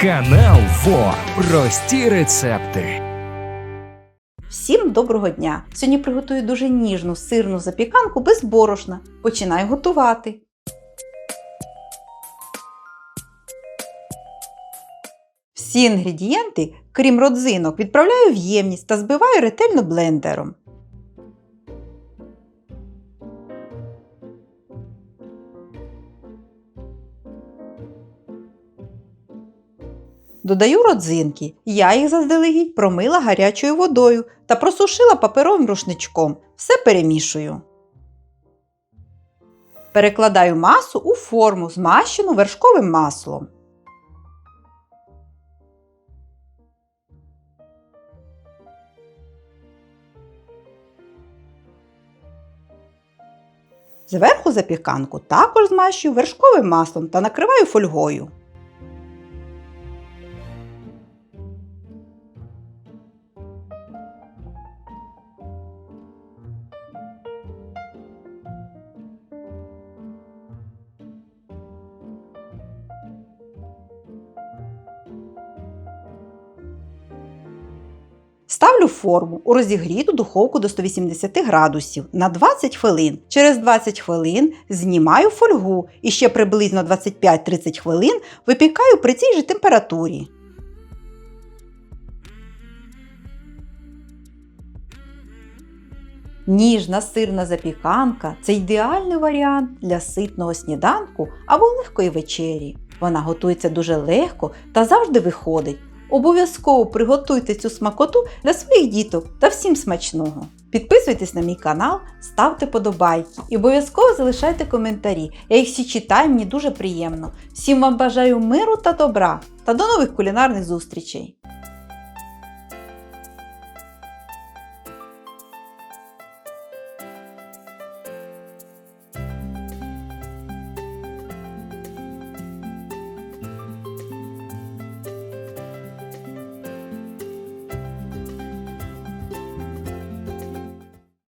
Канал ФО. Прості рецепти. Всім доброго дня! Сьогодні приготую дуже ніжну сирну запіканку без борошна. Починаю готувати. Всі інгредієнти, крім родзинок, відправляю в ємність та збиваю ретельно блендером. Додаю родзинки. Я їх заздалегідь промила гарячою водою та просушила паперовим рушничком. Все перемішую. Перекладаю масу у форму, змащену вершковим маслом. Зверху запіканку також змащую вершковим маслом та накриваю фольгою. Ставлю форму у розігріту духовку до 180 градусів на 20 хвилин. Через 20 хвилин знімаю фольгу і ще приблизно 25-30 хвилин випікаю при цій же температурі. Ніжна сирна запіканка це ідеальний варіант для ситного сніданку або легкої вечері. Вона готується дуже легко та завжди виходить. Обов'язково приготуйте цю смакоту для своїх діток та всім смачного. Підписуйтесь на мій канал, ставте подобайки і обов'язково залишайте коментарі. Я їх всі читаю, мені дуже приємно. Всім вам бажаю миру та добра та до нових кулінарних зустрічей!